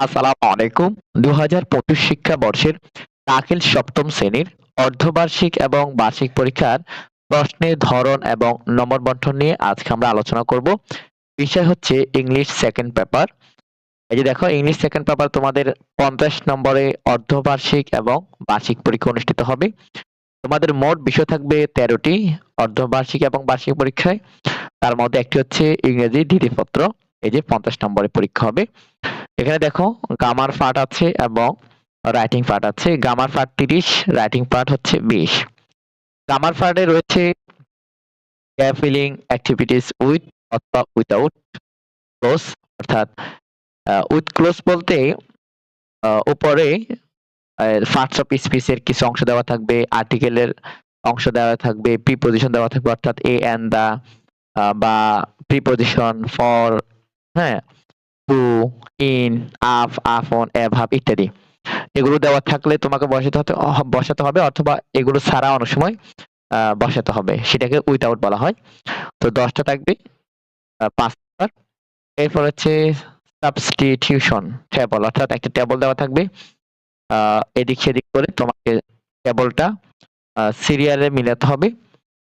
আসসালামু আলাইকুম। দু হাজার পঁচিশ শিক্ষাবর্ষের দাখিল সপ্তম শ্রেণির অর্ধবার্ষিক এবং বার্ষিক পরীক্ষার প্রশ্নের ধরন এবং নম্বর বন্টন নিয়ে আজকে আমরা আলোচনা করব। বিষয় হচ্ছে ইংলিশ সেকেন্ড পেপার। এই যে দেখো, ইংলিশ সেকেন্ড পেপার তোমাদের পঞ্চাশ নম্বরে অর্ধবার্ষিক এবং বার্ষিক পরীক্ষা অনুষ্ঠিত হবে। তোমাদের মোট বিষয় থাকবে তেরোটি, অর্ধবার্ষিক এবং বার্ষিক পরীক্ষায়। তার মধ্যে একটি হচ্ছে ইংরেজি দ্বিতীয়পত্র, এই যে পঞ্চাশ নম্বরে পরীক্ষা হবে। এখানে দেখো, গামার পার্ট আছে এবং রাইটিং পার্ট আছে। গামার পার্ট তিরিশ রাইটিং পার্ট হচ্ছে বিশ। গামার পার্টে রয়েছে ফিলিং অ্যাক্টিভিটিস উইথ অথবা উইথাউট ক্লোজ অর্থাৎ উইথ ক্লোজ বলতে উপরে ফার্স্ট অফ স্পিচের কিছু অংশ দেওয়া থাকবে আর্টিকেলের অংশ দেওয়া থাকবে প্রিপোজিশন দেওয়া থাকবে, অর্থাৎ এ অ্যান্ড দা বা প্রিপোজিশন ফর হ্যাঁ to in, of, upon above ইত্যাদি। এগুলো দেওয়া থাকলে তোমাকে বসাতে হতে বসাতে হবে অথবা এগুলো ছাড়া অনেক সময় বসাতে হবে। সেটাকে উইথআউট বলা হয়। তো দশটা থাকবে পাঁচ নাম্বার এরপর হচ্ছে সাবস্টিটিউশন টেবল অর্থাৎ একটা টেবল দেওয়া থাকবে। এদিক সেদিক করে তোমাকে টেবলটা সিরিয়ালে মিলাতে হবে।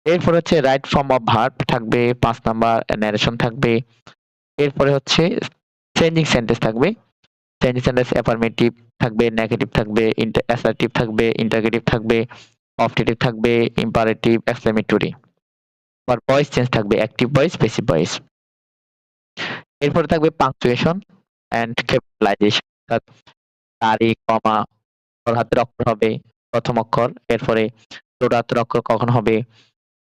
এরপর হচ্ছে রাইট ফর্ম অফ ভার্ব থাকবে, পাঁচ নাম্বার ন্যারেশন থাকবে। এরপরে হচ্ছে চেঞ্জিং সেন্টেন্স থাকবে। চেঞ্জিং সেন্টেন্স অ্যাফার্মেটিভ থাকবে নেগেটিভ থাকবে অ্যাসার্টিভ থাকবে ইন্টারগেটিভ থাকবে অপটেটিভ থাকবে ইম্পারেটিভ এক্সক্লেমেটরি আর ভয়েস চেঞ্জ থাকবে অ্যাক্টিভ ভয়েস প্যাসিভ ভয়েস এরপরে থাকবে পাংচুয়েশন অ্যান্ড ক্যাপিটালাইজেশন অর্থাৎ তারিখ কমা বড় হাতের অক্ষর হবে, প্রথম অক্ষর, এরপরে ছোট হাতের অক্ষর কখন হবে,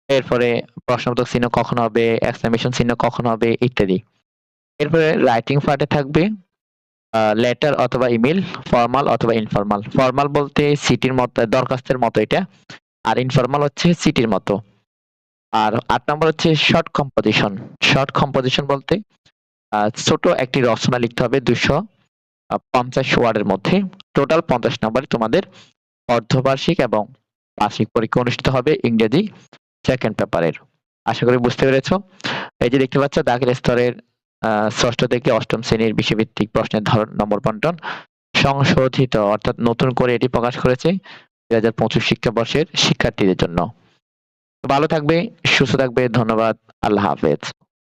এরপরে প্রশ্নবোধক চিহ্ন কখন হবে এক্সক্লেমেশন চিহ্ন কখন হবে, ইত্যাদি। এরপরে রাইটিং পার্টে থাকবে লেটার অথবা ইমেল ফর্মাল অথবা ইনফর্মাল ফর্মাল বলতে সিটির মতো, দরখাস্তের মতো এটা। আর ইনফর্মাল হচ্ছে সিটির মতো। আর আট নম্বর হচ্ছে শর্ট কম্পোজিশন শর্ট কম্পোজিশন বলতে ছোট একটি রচনা লিখতে হবে দুশো পঞ্চাশ ওয়ার্ডের মধ্যে। টোটাল পঞ্চাশ নম্বরে তোমাদের অর্ধবার্ষিক এবং বার্ষিক পরীক্ষা অনুষ্ঠিত হবে ইংরেজি সেকেন্ড পেপারের আশা করি বুঝতে পেরেছ। এই যে দেখতে পাচ্ছ দাখিল স্তরের ষষ্ঠ থেকে অষ্টম শ্রেণির বিষয়ভিত্তিক প্রশ্নের ধরন নম্বর বন্টন সংশোধিত, অর্থাৎ নতুন করে এটি প্রকাশ করেছে দুই হাজার পঁচিশ শিক্ষাবর্ষের শিক্ষার্থীদের জন্য। ভালো থাকবে, সুস্থ থাকবে, ধন্যবাদ, আল্লাহ হাফেজ।